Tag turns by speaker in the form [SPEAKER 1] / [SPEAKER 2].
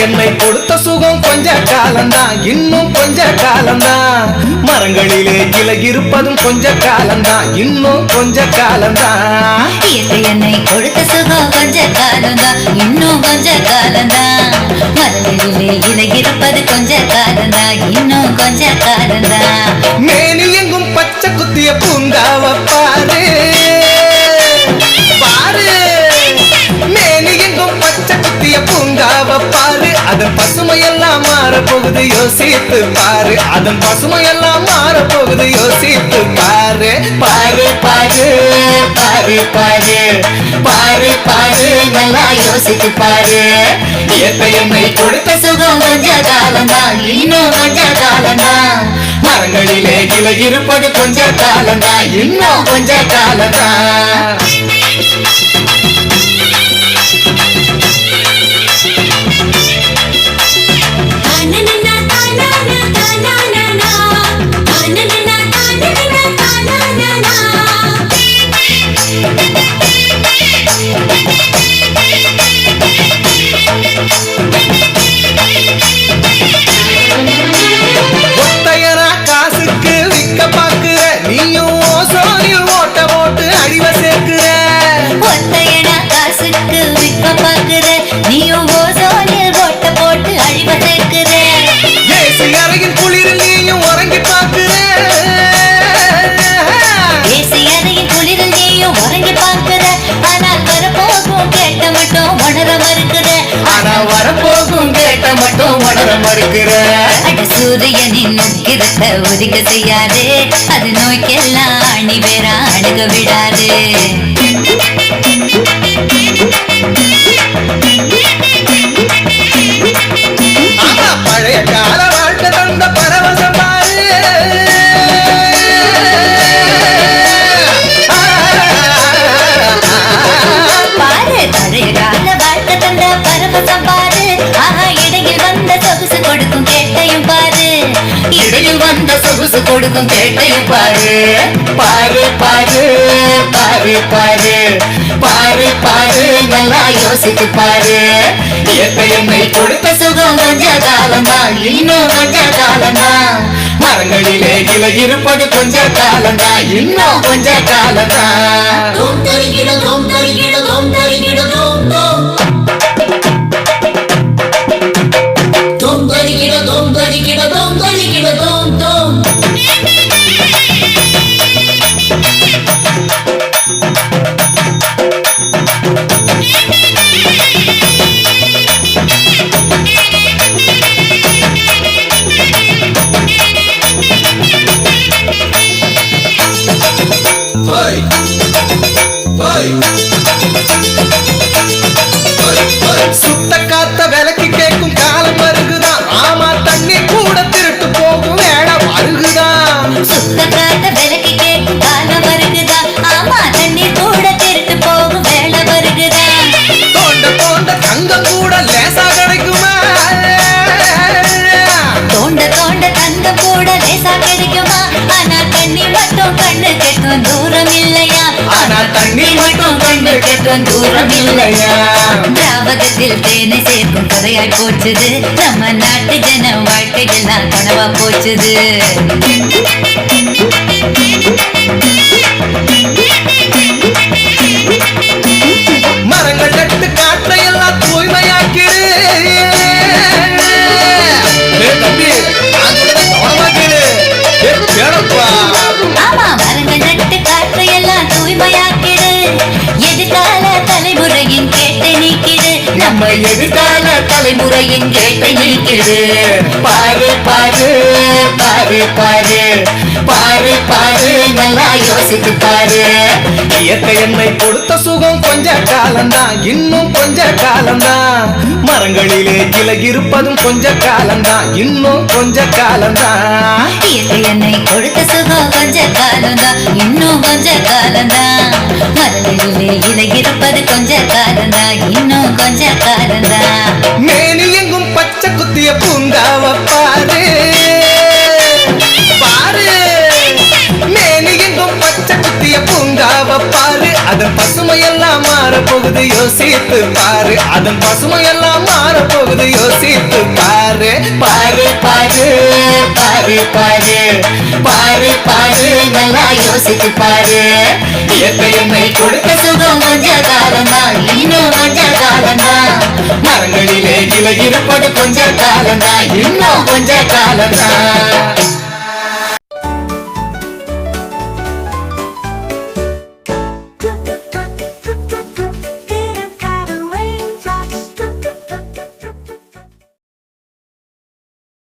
[SPEAKER 1] என்னை கொடுத்த சுகம் கொஞ்ச காலம்தான். இன்னும் கொஞ்ச காலம்தான். மரங்களிலே கிளை இருப்பதும் கொஞ்ச காலம்தான். இன்னும் கொஞ்ச காலம்தான். பச்சை மாறப்போகுது யோசித்து பாரு. அதன் பசுமையெல்லாம் மாற போகுது யோசித்து பாரு. பாரு பாரு பாரு பாரு. பாரு பாரு நல்லா யோசித்து பாரு. இயற்கை என்னை கொடுத்த சுகம் கொஞ்ச காலம்தான் இன்னும் கொஞ்ச காலம்தான் மரங்களிலே கிளை இருப்பது கொஞ்ச காலம்தான் இன்னும் கொஞ்ச காலம்தான்
[SPEAKER 2] விற்க பார்க்கிற நீயும் ஓசோனில் ஓட்ட போட்டு அழிவ சேர்க்கிற
[SPEAKER 1] ஏசி அறையின் குளிரில் நீயும் உறங்கி பாக்குற
[SPEAKER 2] ஏசி அறையின் குளிரில் நீயும் உறங்கி பார்க்கிற ஆனால் வரப்போகும் கேட்ட மட்டும் உணர மறுக்கிற
[SPEAKER 1] ஆனா வரப்போகும் கேட்ட மட்டும் உணர மறுக்கிற
[SPEAKER 2] அட சூரியனின் முக்கிரத்தை ஒதுக்க செய்யாது. அது நோய்க்கெல்லாம் அணி வேற அணுக விடாது.
[SPEAKER 1] பழைய கால வாழ்க்கை தந்த பரவசம் பாரு.
[SPEAKER 2] பழைய கால வாழ்க்கை தந்த பரவசம் பாரு. இடையில் வந்த சொகுசு கொடுக்கும் கேட்டையும் பாரு.
[SPEAKER 1] இடையில் வந்த சொகுசு கொடுக்கும் கேட்டையும் பாரு. பாரு பாரு பாரு பாரு. நல்லா யோசித்து பாரு. இயற்கை என்னை கொடுத்த சுகம் கொஞ்ச காலம்தான் இன்னும் கொஞ்ச காலம்தான் மரங்களிலே கிளை இருப்பது கொஞ்ச காலம்தான் இன்னும் கொஞ்ச காலம்தான் Vai! Vai!
[SPEAKER 2] இல்லையா? திராவகத்தில் தேனை சேர்க்கும் கதையாய் போச்சுது. நம்ம நாட்டு ஜன
[SPEAKER 1] வாழ்க்கைகள் நான்
[SPEAKER 2] கனவா போச்சுது.
[SPEAKER 1] நம்ம எதிர்கால தலைமுறையின் கேட்டை நீக்கிடு பாரு பாரு பாரு பாரு. பாரு பாரு நல்லா யோசித்து பாரு. இயற்கை என்னை கொடுத்த சுகம் கொஞ்ச காலம்தான் இன்னும் கொஞ்ச காலம்தான். மரங்களிலே கிளை இருப்பதும் கொஞ்ச காலம்தான் இன்னும் கொஞ்ச காலம்தான்.
[SPEAKER 2] இயற்கை என்னை கொடுத்த சுகம் கொஞ்ச காலம்தான் இன்னும் கொஞ்ச காலம்தான். மரங்களிலே இலை இருப்பது கொஞ்ச காலம்தான் இன்னும்
[SPEAKER 1] யோசித்து பாரு அதன் பசுமையெல்லாம் மாற போகுது யோசித்து பாரு பாரு பாரு பாரு பாரு பாரு பாரு
[SPEAKER 3] நல்லா யோசித்து பாரு.
[SPEAKER 1] இயற்கை என்னை கொடுக்க
[SPEAKER 3] கொடுத்த சுகம் கொஞ்ச காலம்தான் இன்னும் கொஞ்ச காலம்தான்
[SPEAKER 1] மரங்களிலே இலை இருப்பது கொஞ்ச காலம்தான் இன்னும் கொஞ்ச காலம்தான்